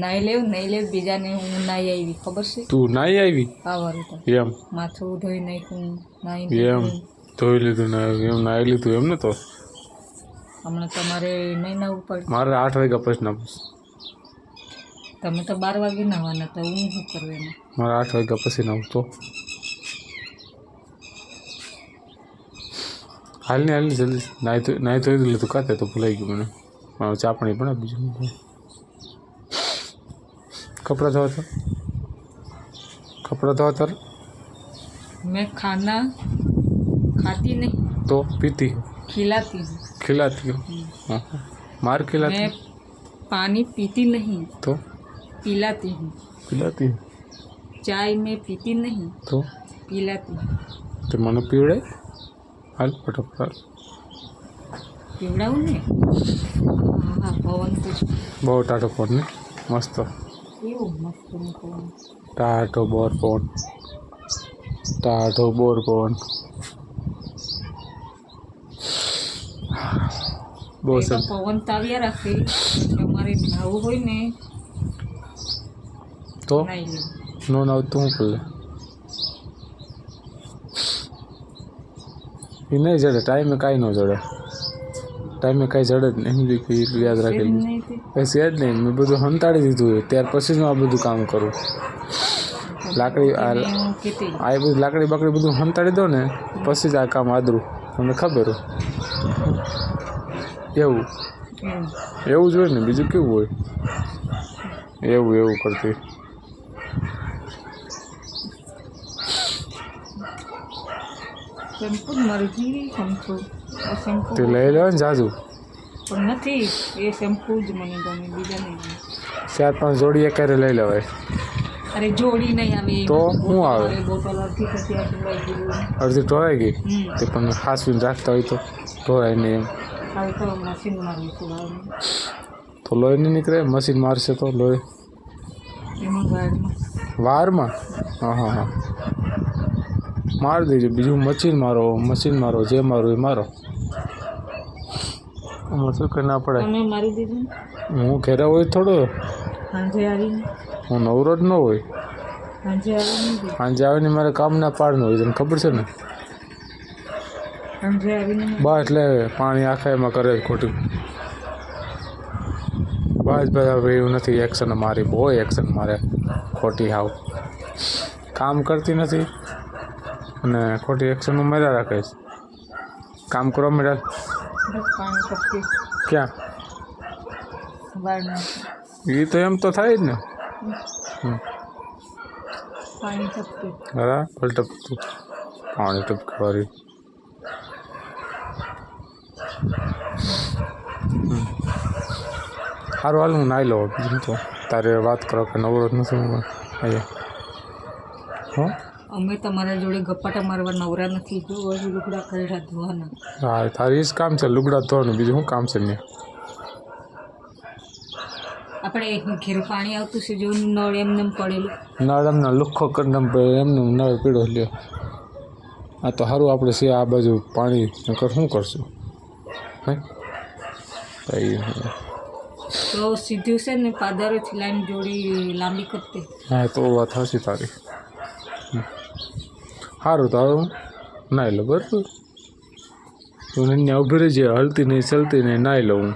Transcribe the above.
નાઈ લેવ નહીં લેવ બીજાને હું નાઈ આવી ખબર છે? તું નાઈ આવી આવવાનું તો. એમ. માથું ધોઈ નાખ્યું નાઈ એમ. ધોઈ લીધું ને એમ નાઈ લીધું એમ ને તો? હમણાં તમારે નહીં નાવું પડે મારે આઠ વાગ્યા પછી નાવું તમે તો બાર વાગે નાવાના તો હું શું કરું એમાં? મારે આઠ વાગ્યા પછી નાવું તો. હાલ ને હાલ ને જલ્દી નાઈ તો નાઈ ધોઈ લીધું કાતે તો ભૂલાઈ ગયું મને. મારું ચાપણી પણ બીજું कपड़ा धोता कपड़ा धोता मैं खाना खाती नहीं। तो पीती हूँ? खिलाती हूँ। खिलाती हूँ? हम्म। हाँ। मार खिलाती मैं पानी पीती नहीं। तो? पिलाती हूँ। पिलाती हूँ? चाय में पीती नहीं। तो? पिलाती हूँ। तो मन पीवड़े? हाल पटोपाल पीवड़ा उन्हें हाँ, हाँ पवन तो बहुत आटो पड़ने मस्त। કેવું મસ્તનું ટાઢો બોર પવન ટાઢો પવન બહુ તો સરસ પવન તાવ્યા રાખે. તમારે નાવું હોય ને તો? નો નાવ તું કરે એ નહીં જડે ટાઈમે કાંઈ ન જડે. ટાઈમે કાંઈ જડે જ નહીં કે યાદ રાખેલું. પછી જ નહીં મેં બધું હંતાડી દીધું હોય ત્યાર પછી જ હું આ બધું કામ કરું. લાકડી આ આ બધું લાકડી બાકડી બધું હંતાડી દો ને પછી જ આ કામ આદરું. તમને ખબર એવું. એવું જ હોય ને બીજું કેવું હોય? એવું એવું કરતી. શેમ્પુ જ મરજી શેમ્પુ આ શેમ્પુ તે લઈ લેવાય ને જાજુ. પણ નથી એ શેમ્પુ જ મને ગમે બીજા નહીં ગમે. ચાર પાંચ જોડી એકારે લઈ લેવાય. અરે જોડી નહીં આવે તો શું આવે? અરે બોટલ અડધી પછી આ ઢોળાઈ ગયું અડધી ઢોળાઈ ગઈ? હમ. તે પણ હાસવીને રાખતા હોય તો ઢોળાય નહીં એમ. હાલ તો મશીન મારું સુધારવાનું તો લોહી નહીં નીકળે? મશીન મારશે તો લોહી? એમાં ગાડીમાં વારમાં? હા હા હા. મારી દેજો બીજું મશીન મારો મશીન મારો જે મારો એ મારો. આમાં શું કે ના પડે? મારી દીધું હું ઘેરા હોય થોડો? સાંજે આવીને? હું નવરો જ ન હોય. સાંજે આવીને મારે કામ ના પાડનું હોય તને ખબર છે ને? બસ બા એટલે પાણી આખા એમાં કરે ખોટું. બસ બધા હવે એવું નથી એક્શન મારી બહુ એક્શન મારે. ખોટી હાવ. કામ કરતી નથી. અને ખોટી એક્શન માર્યા રાખે છે કામ કરવા મળ્યા બસ પાણી ટપકે ક્યાં બહાર નાખે એ તો એમ તો થાય જ ને હમ. પાણી ટપકે બરાબર પલટપતું પાણી ટપકવાળી સારું હાલ હું નાઈ લઉં બીજું તો તારે વાત કરો કે નવરો જ નથી હું અહીંયા હો અમે તમારા જોડે ગપ્પાટા મારવા નવરા નથી. જો લુગડા કરેલા ધોવાના. હા તારી જ કામ છે લુગડા ધોવાનું. બીજું શું કામ છે ને આપણે ઘેર પાણી આવતું છે જો નળ એમને એમ પડેલું. નળ એમને લુખ્ખો કરીને એમને નળ પીડો લ્યો. આ તો સારું આપણે છે આ બાજુ પાણી. નકર શું કરશું? હે? તો સીધું છે ને પાદરેથી લાઈન જોડી લાંબી કરતી હા તો વાત હશે તારી. સારું તો નાહી લો બરાબર. તું અહીંયા ઊભી રહી જાય હલતી નહીં ચલતી નહીં નાહી લઉં.